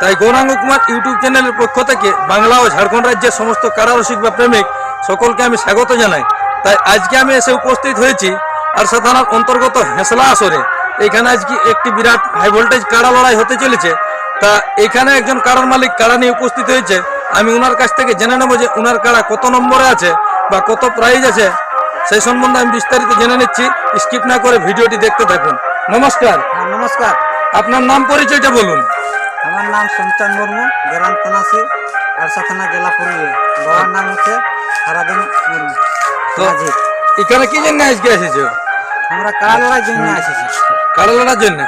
তাই গৌরাঙ্গ কুমার ইউটিউব চ্যানেলের পক্ষ থেকে বাংলা ও ঝাড়খণ্ড রাজ্যের সমস্ত কারারসিক বা প্রেমিক সকলকে আমি স্বাগত জানাই। তাই আজকে আমি এসে উপস্থিত হয়েছি আরসা থানার অন্তর্গত হেসলা আসরে। এখানে আজকে একটি বিরাট হাই ভোল্টেজ কাড়া লড়াই হতে চলেছে। তা এখানে একজন কাড়ার মালিক কাড়া নিয়ে উপস্থিত হয়েছে আমি ওনার কাছ থেকে জেনে নেব যে ওনার কাড়া কত নম্বরে আছে বা কত প্রাইজ আছে। সেই সম্বন্ধে আমি বিস্তারিত জেনে নিচ্ছি। স্কিপ না করে ভিডিওটি দেখতে থাকুন। নমস্কার। হ্যাঁ নমস্কার। আপনার নাম পরিচয়টা বলুন। আমার নাম সোমচাঁদ মুর্মু গ্রাম তনাসি আরসা থানা জেলা পুরুলিয়া। বাবার নাম হচ্ছে সারাদিন মুর্মু এখানে কি জন্য আজকে এসেছ? আমরা কাড়া লড়াই জন্য এসেছি। কাড়া লড়ার জন্য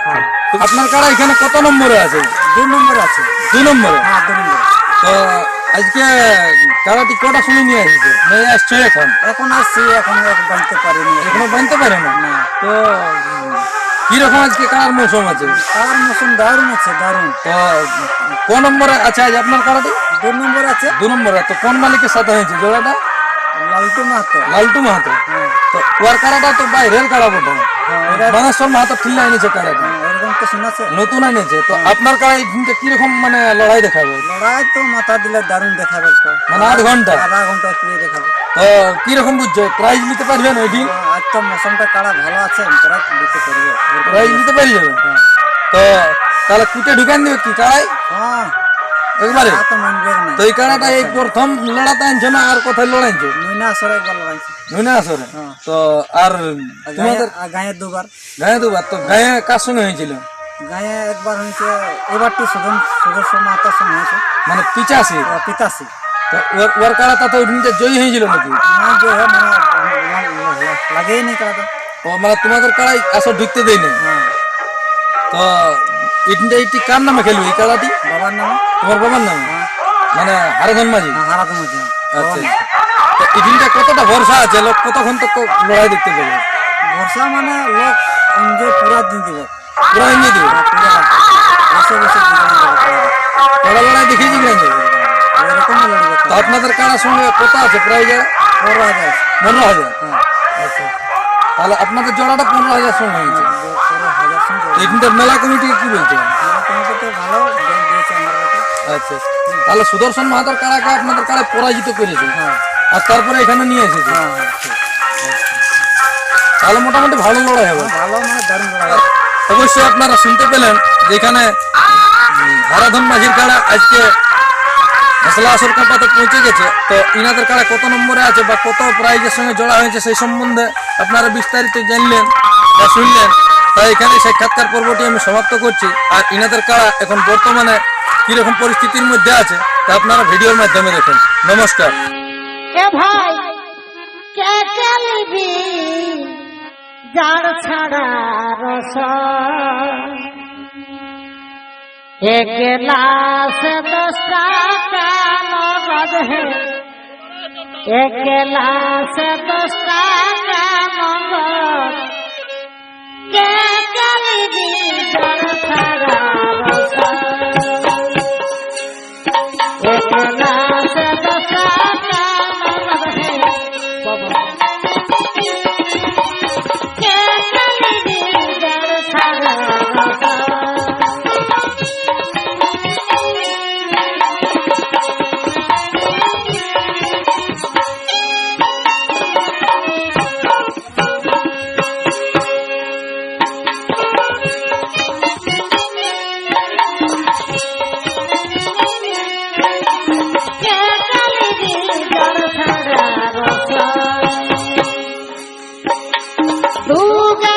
আপনার কাড়া এখানে কত নম্বরে আছে? দুই নম্বরে আছে। দুই নম্বরে? হ্যাঁ দুই নম্বর। তো আজকে কাড়াটি কটা সময় নিয়ে এসেছে? নিয়ে আসছো এখন? এখন আসছি এখন বানতে পারিনি। এখনও বানতে পারে না। তো কীরকম আজকে? কার মৌসুম আছে? কার মৌসুম? দারুণ আছে দারুণ। তো কোন নম্বরে আছে আজ আপনার কারাতে দু নম্বর আছে। দু নম্বর তো কোন মালিকের সাথে হয়েছে জোড়াটা? লালটু মাহাতো। লালটু মাহাতো। হ্যাঁ। তো ওর কারাটা তো বাইরের কারা বটে। হ্যাঁ, এটা বানেশ্বর মাহাতো ঠিল্লা এনেছে কাড়াটা তো শোনাছে নতুন এনেছে তো আপনার কাড়া এই দিনটা কীরকম মানে লড়াই দেখাবে? লড়াই তো মাথা দিলে দারুণ দেখাবে মানে আধ ঘণ্টা? আধা ঘণ্টা প্রিয় দেখাবে। তো কীরকম বুঝছ? প্রাইজ নিতে পারবেন ওই দিন? আজ তো মৌসুমটা কাড়া ভালো আছে প্রায় দিতে পারবে। প্রাইজ নিতে পারি যাবে তো তাহলে কুটে ঢুকান দিবে কি কাড়াই হ্যাঁ। একবারে? তো এই কাড়াটা এই প্রথম লড়াতে আনছো না আর কোথায় লড়াইছো? নুইনা আসরে একবার লড়াইছি। আসরে হ্যাঁ। তো আর তোমাদের আর গায়ে দুবার। গায়ে দুবার? তো গায়ে কার সঙ্গে হয়েছিল? গায়ে একবার হয়েছে এবারটি সুদন সুদর্শন মাতার সঙ্গে হয়েছে। মানে পিচাশি পিতাশি ওর কাড়াটা তো জয়ী হয়েছিল নাকি? না যে হয় মানে লাগেই কাড়াটা ও মানে তোমাদের কাড়াই আসর ঢুকতে দেয় না হ্যাঁ। তো এটিনটা এটি কার নামে খেলবে? এই কাড়াটি বাবার নামে। তোমার বাবার নামে? হ্যাঁ। মানে হারাধন মাঝি? হ্যাঁ, হারাতে মধ্যে আচ্ছা তো কতটা ভরসা আছে? লোক কতক্ষণ তো লড়াই দেখতে পাবে? বর্ষা মানে লোক এনজয় পুরা দিন দিব। এগিয়ে দেবে জীবন দেবে লড়া লড়াই দেখিয়েছি কিনা এরকমই তো আপনাদের কাড়ার সঙ্গে কত আছে? প্রায় যায় পনেরো হাজার পনেরো হাজার হ্যাঁ। আচ্ছা। তাহলে আপনাদের জোড়াটা পনেরো হাজার সঙ্গে হয়েছে। এটিনটার মেলা কমিটিকে কি বলছে? আচ্ছা। তাহলে সুদর্শন মাহাতর কাড়াকে আপনাদের কাড়ায় পরাজিত করেছে? হ্যাঁ। আর তারপরে এখানে নিয়ে এসেছে? হ্যাঁ হ্যাঁ তাহলে মোটামুটি ভালো লড়াই হবে। ভালো মানে দারুণ লড়াই। অবশ্যই আপনারা শুনতে পেলেন যেখানে হারাধন মাঝির কাড়া আজকে মশলা আসর কাঁপাতে পৌঁছে গেছে। তো ইনাদের কাড়া কত নম্বরে আছে বা কত প্রাইজের সঙ্গে জড়া হয়েছে সেই সম্বন্ধে আপনারা বিস্তারিত জানলেন বা শুনলেন। তাই এখানে সাক্ষাৎকার পর্বটি আমি সমাপ্ত করছি। আর ইনাদের কাড়া এখন বর্তমানে কীরকম পরিস্থিতির মধ্যে আছে, তা আপনারা ভিডিওর মাধ্যমে দেখুন। নমস্কার। কে যার ছাড়া রস। একলা সে দশটা কাল বধে। একলা সে দশটা কাল কে কালিবি যার ছাড়া Fuga.